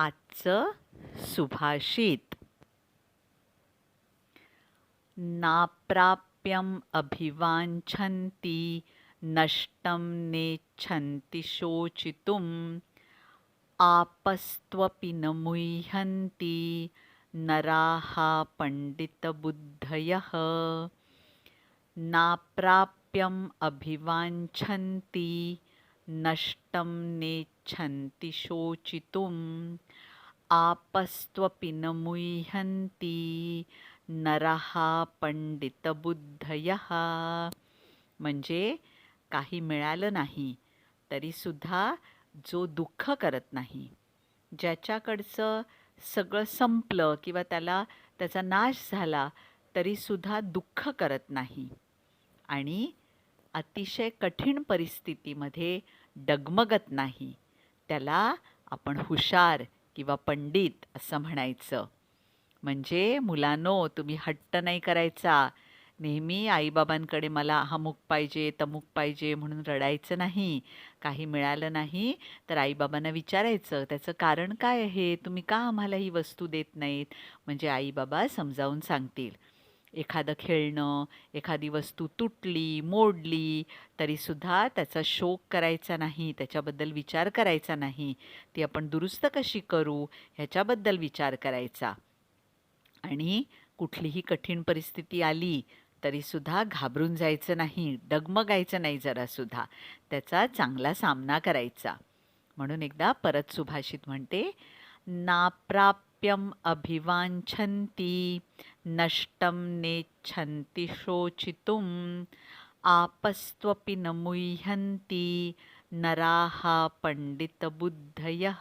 आजचं सुभाषित. नाप्राप्यम अभिवांछन्ति नष्टं नेच्छन्ति शोचितुम् आपस्त्वपि न मुह्यन्ति नराः पण्डितबुद्धयः. नाप्राप्यम् अभिवाञ्छन्ति नष्टं नेच्छन्ति शोचितुम् आपस्त्वपि न मुह्यन्ति नरः पंडितबुद्धयः म्हणजे काही मिळालं नाही तरीसुद्धा जो दुःख करत नाही ज्याच्याकडचं सगळं संपलं किंवा त्याला त्याचा नाश झाला तरीसुद्धा दुःख करत नाही. आणि अतिशय कठीण परिस्थितीमध्ये डगमगत नाही. त्याला आपण हुशार किंवा पंडित असं म्हणायचं. म्हणजे मुलांनो तुम्ही हट्ट नाही करायचा. नेहमी आईबाबांकडे मला अमुक पाहिजे तमुक पाहिजे म्हणून रडायचं नाही. काही मिळालं नाही तर आईबाबांना विचारायचं त्याचं कारण काय आहे? तुम्ही का आम्हाला ही वस्तू देत नाहीत? म्हणजे आईबाबा समजावून सांगतील. एखादं खेळणं एखादी वस्तू तुटली मोडली तरीसुद्धा त्याचा शोक करायचा नाही त्याच्याबद्दल विचार करायचा नाही. ती आपण दुरुस्त कशी करू ह्याच्याबद्दल विचार करायचा. आणि कुठलीही कठीण परिस्थिती आली तरीसुद्धा घाबरून जायचं नाही डगमगायचं नाही जरासुद्धा. त्याचा चांगला सामना करायचा. म्हणून एकदा परत सुभाषित म्हणते नाप्राप्यम अभिवांछन्ति नष्टं नेच्छन्ति शोचितुम् आपस्त्वपि न मुह्यन्ति नराः पण्डितबुद्धयः।